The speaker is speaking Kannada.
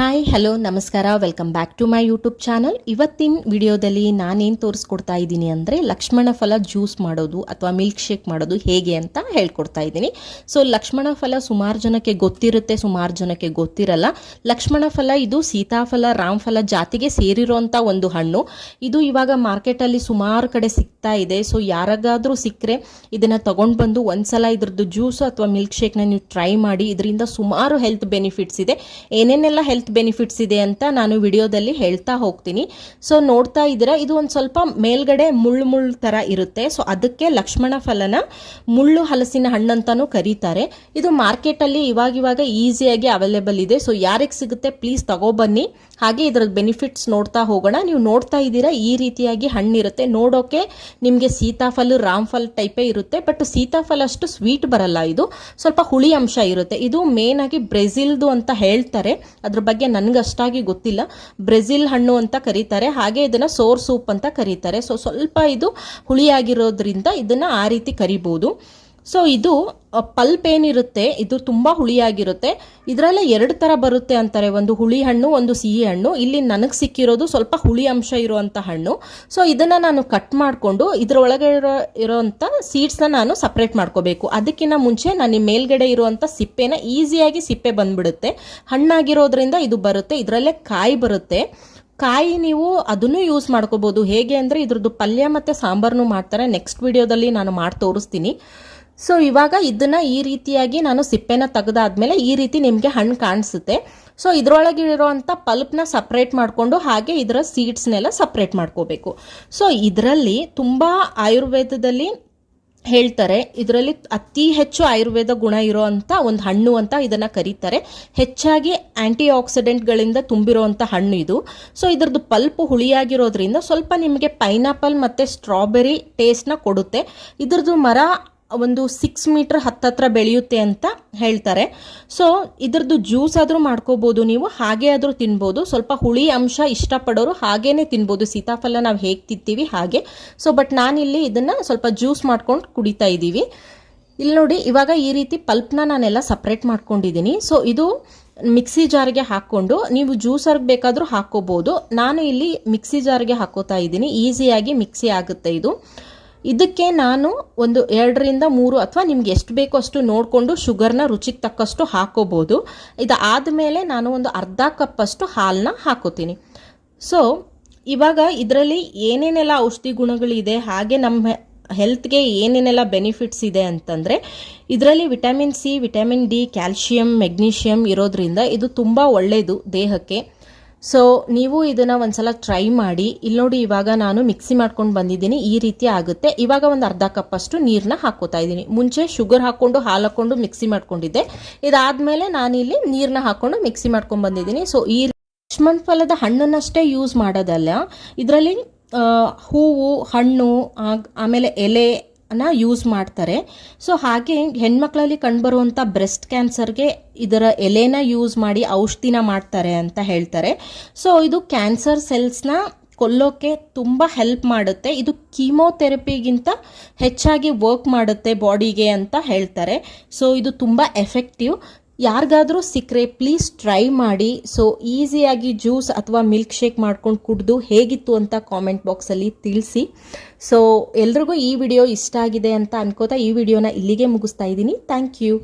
ಹಾಯ್ ಹಲೋ ನಮಸ್ಕಾರ welcome back to my YouTube channel ಇವತ್ತಿನ ವಿಡಿಯೋದಲ್ಲಿ ನಾನೇನು ತೋರಿಸ್ಕೊಡ್ತಾ ಇದ್ದೀನಿ ಅಂದರೆ ಲಕ್ಷ್ಮಣ ಫಲ ಜ್ಯೂಸ್ ಮಾಡೋದು ಅಥವಾ ಮಿಲ್ಕ್ ಶೇಕ್ ಮಾಡೋದು ಹೇಗೆ ಅಂತ ಹೇಳ್ಕೊಡ್ತಾ ಇದ್ದೀನಿ. ಸೊ ಲಕ್ಷ್ಮಣ ಫಲ ಸುಮಾರು ಜನಕ್ಕೆ ಗೊತ್ತಿರುತ್ತೆ, ಸುಮಾರು ಜನಕ್ಕೆ ಗೊತ್ತಿರಲ್ಲ. ಲಕ್ಷ್ಮಣ ಫಲ ಇದು ಸೀತಾಫಲ ರಾಮಫಲ ಜಾತಿಗೆ ಸೇರಿರೋಂಥ ಒಂದು ಹಣ್ಣು. ಇದು ಇವಾಗ ಮಾರ್ಕೆಟಲ್ಲಿ ಸುಮಾರು ಕಡೆ ಸಿಗ್ತಾ ಇದೆ. ಸೊ ಯಾರಿಗಾದರೂ ಸಿಕ್ಕರೆ ಇದನ್ನು ತೊಗೊಂಡು ಬಂದು ಒಂದ್ಸಲ ಇದ್ರದ್ದು ಜ್ಯೂಸು ಅಥವಾ ಮಿಲ್ಕ್ ಶೇಕ್ನ ನೀವು ಟ್ರೈ ಮಾಡಿ. ಇದರಿಂದ ಸುಮಾರು ಹೆಲ್ತ್ ಬೆನಿಫಿಟ್ಸ್ ಇದೆ. ಏನೇನೆಲ್ಲ ಹೆಲ್ತ್ ಬೆನಿಫಿಟ್ಸ್ ಇದೆ ಅಂತ ನಾನು ವಿಡಿಯೋದಲ್ಲಿ ಹೇಳ್ತಾ ಹೋಗ್ತೀನಿ. ಸೊ ನೋಡ್ತಾ ಇದ್ದೀರಾ, ಇದು ಒಂದು ಸ್ವಲ್ಪ ಮೇಲ್ಗಡೆ ಮುಳ್ಳು ಮುಳ್ಳು ಥರ ಇರುತ್ತೆ. ಸೊ ಅದಕ್ಕೆ ಲಕ್ಷ್ಮಣ ಫಲನ ಮುಳ್ಳು ಹಲಸಿನ ಹಣ್ಣಂತಾನೂ ಕರೀತಾರೆ. ಇದು ಮಾರ್ಕೆಟಲ್ಲಿ ಇವಾಗ ಇವಾಗ ಈಸಿಯಾಗಿ ಅವೈಲೇಬಲ್ ಇದೆ. ಸೊ ಯಾರಿಗೆ ಸಿಗುತ್ತೆ ಪ್ಲೀಸ್ ತಗೊಬನ್ನಿ ಹಾಗೆ ಇದರ ಬೆನಿಫಿಟ್ಸ್ ನೋಡ್ತಾ ಹೋಗೋಣ. ನೀವು ನೋಡ್ತಾ ಇದ್ದೀರಾ, ಈ ರೀತಿಯಾಗಿ ಹಣ್ಣಿರುತ್ತೆ. ನೋಡೋಕೆ ನಿಮಗೆ ಸೀತಾಫಲ, ರಾಮ್ಫಲ್ ಟೈಪೇ ಇರುತ್ತೆ. ಬಟ್ ಸೀತಾಫಲ ಅಷ್ಟು ಸ್ವೀಟ್ ಬರಲ್ಲ ಇದು. ಸ್ವಲ್ಪ ಹುಳಿ ಅಂಶ ಇರುತ್ತೆ. ಇದು ಮೇನ್ ಆಗಿ ಬ್ರೆಜಿಲ್ದು ಅಂತ ಹೇಳ್ತಾರೆ. ಅದ್ರ ಬಗ್ಗೆ ನನಗೆ ಅಷ್ಟಾಗಿ ಗೊತ್ತಿಲ್ಲ. ಬ್ರೆಜಿಲ್ ಹಣ್ಣು ಅಂತ ಕರೀತಾರೆ. ಹಾಗೆ ಇದನ್ನು ಸೋರ್ ಸೂಪ್ ಅಂತ ಕರೀತಾರೆ. ಸೊ ಸ್ವಲ್ಪ ಇದು ಹುಳಿಯಾಗಿರೋದ್ರಿಂದ ಇದನ್ನು ಆ ರೀತಿ ಕರಿಬೋದು. ಸೊ ಇದು ಪಲ್ಪ್ ಏನಿರುತ್ತೆ, ಇದು ತುಂಬ ಹುಳಿಯಾಗಿರುತ್ತೆ. ಇದರಲ್ಲೇ ಎರಡು ಥರ ಬರುತ್ತೆ ಅಂತಾರೆ. ಒಂದು ಹುಳಿ ಹಣ್ಣು, ಒಂದು ಸಿಹಿ ಹಣ್ಣು. ಇಲ್ಲಿ ನನಗೆ ಸಿಕ್ಕಿರೋದು ಸ್ವಲ್ಪ ಹುಳಿ ಅಂಶ ಇರುವಂಥ ಹಣ್ಣು. ಸೊ ಇದನ್ನು ನಾನು ಕಟ್ ಮಾಡಿಕೊಂಡು, ಇದರೊಳಗೆ ಇರೋ ಇರೋವಂಥ ಸೀಡ್ಸ್ನ ನಾನು ಸಪ್ರೇಟ್ ಮಾಡ್ಕೋಬೇಕು. ಅದಕ್ಕಿಂತ ಮುಂಚೆ ನಾನು ಈ ಮೇಲ್ಗಡೆ ಇರುವಂಥ ಸಿಪ್ಪೆನ ಈಸಿಯಾಗಿ ಸಿಪ್ಪೆ ಬಂದ್ಬಿಡುತ್ತೆ. ಹಣ್ಣಾಗಿರೋದ್ರಿಂದ ಇದು ಬರುತ್ತೆ. ಇದರಲ್ಲೇ ಕಾಯಿ ಬರುತ್ತೆ. ಕಾಯಿ ನೀವು ಅದನ್ನು ಯೂಸ್ ಮಾಡ್ಕೋಬೋದು. ಹೇಗೆ ಅಂದರೆ ಇದ್ರದ್ದು ಪಲ್ಯ ಮತ್ತು ಸಾಂಬಾರನ್ನು ಮಾಡ್ತಾರೆ. ನೆಕ್ಸ್ಟ್ ವಿಡಿಯೋದಲ್ಲಿ ನಾನು ಮಾಡಿ ತೋರಿಸ್ತೀನಿ. ಸೊ ಇವಾಗ ಇದನ್ನ ಈ ರೀತಿಯಾಗಿ ನಾನು ಸಿಪ್ಪೆನ ತೆಗೆದಾದ್ಮೇಲೆ ಈ ರೀತಿ ನಿಮಗೆ ಹಣ್ಣು ಕಾಣಿಸುತ್ತೆ. ಸೊ ಇದರೊಳಗೆ ಇರುವಂಥ ಪಲ್ಪ್ನ ಸಪ್ರೇಟ್ ಮಾಡಿಕೊಂಡು ಹಾಗೆ ಇದರ ಸೀಡ್ಸ್ನೆಲ್ಲ ಸಪ್ರೇಟ್ ಮಾಡ್ಕೋಬೇಕು. ಸೊ ಇದರಲ್ಲಿ ತುಂಬ ಆಯುರ್ವೇದದಲ್ಲಿ ಹೇಳ್ತಾರೆ, ಇದರಲ್ಲಿ ಅತಿ ಹೆಚ್ಚು ಆಯುರ್ವೇದ ಗುಣ ಇರೋವಂಥ ಒಂದು ಹಣ್ಣು ಅಂತ ಇದನ್ನ ಕರೀತಾರೆ. ಹೆಚ್ಚಾಗಿ ಆಂಟಿ ಆಕ್ಸಿಡೆಂಟ್ಗಳಿಂದ ತುಂಬಿರುವಂಥ ಹಣ್ಣು ಇದು. ಸೊ ಇದ್ರದ್ದು ಪಲ್ಪ್ ಹುಳಿಯಾಗಿರೋದ್ರಿಂದ ಸ್ವಲ್ಪ ನಿಮಗೆ ಪೈನಾಪಲ್ ಮತ್ತು ಸ್ಟ್ರಾಬೆರಿ ಟೇಸ್ಟ್ನ ಕೊಡುತ್ತೆ. ಇದ್ರದ್ದು ಮರ ಒಂದು ಸಿಕ್ಸ್ ಮೀಟರ್ ಹತ್ತತ್ರ ಬೆಳೆಯುತ್ತೆ ಅಂತ ಹೇಳ್ತಾರೆ. ಸೊ ಇದ್ರದ್ದು ಜ್ಯೂಸ್ ಆದರೂ ಮಾಡ್ಕೋಬೋದು ನೀವು, ಹಾಗೆ ಆದರೂ ತಿನ್ಬೋದು. ಸ್ವಲ್ಪ ಹುಳಿ ಅಂಶ ಇಷ್ಟಪಡೋರು ಹಾಗೇ ತಿನ್ಬೋದು. ಸೀತಾಫಲ ನಾವು ಹೇಗೆ ತಿಂತೀವಿ ಹಾಗೆ. ಸೊ ಬಟ್ ನಾನಿಲ್ಲಿ ಇದನ್ನು ಸ್ವಲ್ಪ ಜ್ಯೂಸ್ ಮಾಡ್ಕೊಂಡು ಕುಡಿತಾ ಇದ್ದೀವಿ. ಇಲ್ಲಿ ನೋಡಿ, ಇವಾಗ ಈ ರೀತಿ ಪಲ್ಪ್ನ ನಾನೆಲ್ಲ ಸಪ್ರೇಟ್ ಮಾಡ್ಕೊಂಡಿದ್ದೀನಿ. ಸೊ ಇದು ಮಿಕ್ಸಿ ಜಾರ್ಗೆ ಹಾಕ್ಕೊಂಡು, ನೀವು ಜ್ಯೂಸರ್ಗೆ ಬೇಕಾದರೂ ಹಾಕ್ಕೋಬೋದು. ನಾನು ಇಲ್ಲಿ ಮಿಕ್ಸಿ ಜಾರ್ಗೆ ಹಾಕೋತಾ ಇದ್ದೀನಿ. ಈಸಿಯಾಗಿ ಮಿಕ್ಸಿ ಆಗುತ್ತೆ ಇದು. ಇದಕ್ಕೆ ನಾನು ಒಂದು ಎರಡರಿಂದ ಮೂರು ಅಥವಾ ನಿಮ್ಗೆ ಎಷ್ಟು ಬೇಕೋ ಅಷ್ಟು ನೋಡಿಕೊಂಡು ಶುಗರ್ನ ರುಚಿಗೆ ತಕ್ಕಷ್ಟು ಹಾಕೋಬೋದು. ಇದಾದಮೇಲೆ ನಾನು ಒಂದು ಅರ್ಧ ಕಪ್ಪಷ್ಟು ಹಾಲನ್ನ ಹಾಕೋತೀನಿ. ಸೊ ಇವಾಗ ಇದರಲ್ಲಿ ಏನೇನೆಲ್ಲ ಔಷಧಿ ಗುಣಗಳಿದೆ, ಹಾಗೆ ನಮ್ಮ ಹೆಲ್ತ್ಗೆ ಏನೇನೆಲ್ಲ ಬೆನಿಫಿಟ್ಸ್ ಇದೆ ಅಂತಂದರೆ, ಇದರಲ್ಲಿ vitamin C vitamin D calcium magnesium ಇರೋದ್ರಿಂದ ಇದು ತುಂಬ ಒಳ್ಳೆಯದು ದೇಹಕ್ಕೆ. ಸೊ ನೀವು ಇದನ್ನ ಒಂದ್ಸಲ ಟ್ರೈ ಮಾಡಿ. ಇಲ್ಲಿ ನೋಡಿ ಇವಾಗ ನಾನು ಮಿಕ್ಸಿ ಮಾಡ್ಕೊಂಡು ಬಂದಿದ್ದೀನಿ. ಈ ರೀತಿ ಆಗುತ್ತೆ. ಇವಾಗ ಒಂದು ಅರ್ಧ ಕಪ್ ಅಷ್ಟು ನೀರನ್ನ ಹಾಕೋತಾ ಇದ್ದೀನಿ. ಮುಂಚೆ ಶುಗರ್ ಹಾಕೊಂಡು, ಹಾಲು ಹಾಕೊಂಡು ಮಿಕ್ಸಿ ಮಾಡ್ಕೊಂಡಿದ್ದೆ. ಇದಾದ್ಮೇಲೆ ನಾನಿಲ್ಲಿ ನೀರನ್ನ ಹಾಕೊಂಡು ಮಿಕ್ಸಿ ಮಾಡ್ಕೊಂಡು ಬಂದಿದ್ದೀನಿ. ಸೊ ಈ ಲಕ್ಷ್ಮಣ್ ಫಲದ ಹಣ್ಣನ್ನಷ್ಟೇ ಯೂಸ್ ಮಾಡೋದಲ್ಲ. ಇದರಲ್ಲಿ ಹೂವು, ಹಣ್ಣು ಆಮೇಲೆ ಎಲೆ ನ ಯೂಸ್ ಮಾಡ್ತಾರೆ. ಸೊ ಹಾಗೆ ಹೆಣ್ಮಕ್ಳಲ್ಲಿ ಕಂಡುಬರುವಂಥ ಬ್ರೆಸ್ಟ್ ಕ್ಯಾನ್ಸರ್ಗೆ ಇದರ ಎಲೆನ ಯೂಸ್ ಮಾಡಿ ಔಷಧಿನ ಮಾಡ್ತಾರೆ ಅಂತ ಹೇಳ್ತಾರೆ. ಸೊ ಇದು ಕ್ಯಾನ್ಸರ್ ಸೆಲ್ಸ್ನ ಕೊಲ್ಲೋಕೆ ತುಂಬ ಹೆಲ್ಪ್ ಮಾಡುತ್ತೆ. ಇದು ಕೀಮೋಥೆರಪಿಗಿಂತ ಹೆಚ್ಚಾಗಿ ವರ್ಕ್ ಮಾಡುತ್ತೆ ಬಾಡಿಗೆ ಅಂತ ಹೇಳ್ತಾರೆ. ಸೊ ಇದು ತುಂಬ ಎಫೆಕ್ಟಿವ್ ಯಾರಿಗಾದರೂ ಸಿಕ್ಕರೆ ಪ್ಲೀಸ್ ಟ್ರೈ ಮಾಡಿ. ಸೊ ಈಸಿಯಾಗಿ ಜ್ಯೂಸ್ ಅಥವಾ ಮಿಲ್ಕ್ ಶೇಕ್ ಮಾಡ್ಕೊಂಡು ಕುಡಿದು ಹೇಗಿತ್ತು ಅಂತ ಕಾಮೆಂಟ್ ಬಾಕ್ಸಲ್ಲಿ ತಿಳಿಸಿ. ಸೊ ಎಲ್ರಿಗೂ ಈ ವಿಡಿಯೋ ಇಷ್ಟ ಆಗಿದೆ ಅಂತ ಅನ್ಕೋತಾ ಈ ವಿಡಿಯೋನ ಇಲ್ಲಿಗೆ ಮುಗಿಸ್ತಾ ಇದ್ದೀನಿ. Thank you